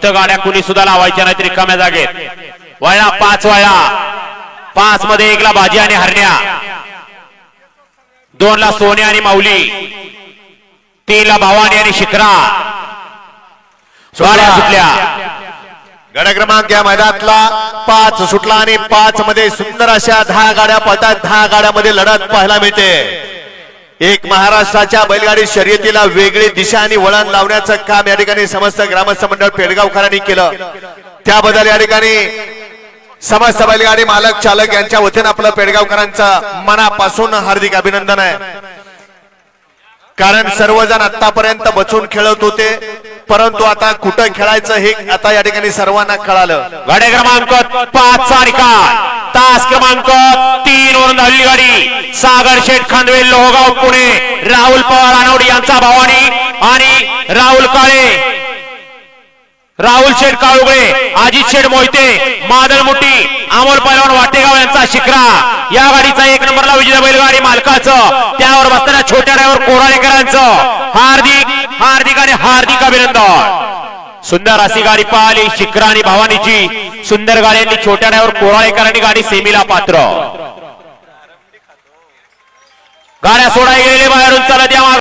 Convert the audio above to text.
इथं गाड्या कुणी सुद्धा लावायच्या नाहीत रिकाम्या जागेत. वळा पाच वळा पाच मध्ये एकला भाजी आणि हरण्या. दोन ला सोने आणि माऊली. तीन ला आणि शिखरा. सोळा सुटल्या. गड क्रमांक या मैदानातला पाच सुटला आणि पाच मध्ये सुंदर अशा दहा गाड्या पळतात. दहा गाड्यामध्ये लढत पाहायला मिळते. एक महाराष्ट्राच्या बैलगाडी शर्यतीला वेगळी दिशा आणि वळण लावण्याचं काम या ठिकाणी समस्त ग्रामस्थ मंडळ पेडगावकरांनी केलं. त्याबद्दल या ठिकाणी समस्त बैलगाडी मालक चालक यांच्या वतीनं आपलं पेडगावकरांचं मनापासून हार्दिक अभिनंदन आहे. कारण सर्वजण आतापर्यंत बचून खेळत होते परंतु आता कुठं खेळायचं हे आता या ठिकाणी सर्वांना कळालं. गाड्या क्रमांक पाच गाडी सागर शेठ खांदवे लोहगाव पुणे. राहुल पवार अनवडी यांचा भवानी. आणि राहुल काळे. राहुल शेठ काळुगळे अजित शेठ मोहिते मादल मुठी अमोल पैलवान वाटेगाव यांचा शिखरा या गाडीचा एक नंबरला विजय बैलगाडी मालकाचं. त्यावर बसणाऱ्या छोट्या ड्रायव्हर कोराळेकरांचं. हार्दिक हार्दिक आणि हार्दिक अभिनंदन. सुंदर अशी गाडी पाहिली शिखरा आणि भवानीची. सुंदर गाड्यांनी छोट्या ड्रायव्हर कोराळेकरांनी गाडी सेमीला पात्र. गाड्या सोडायला गेलेले बाहेरून चला द्या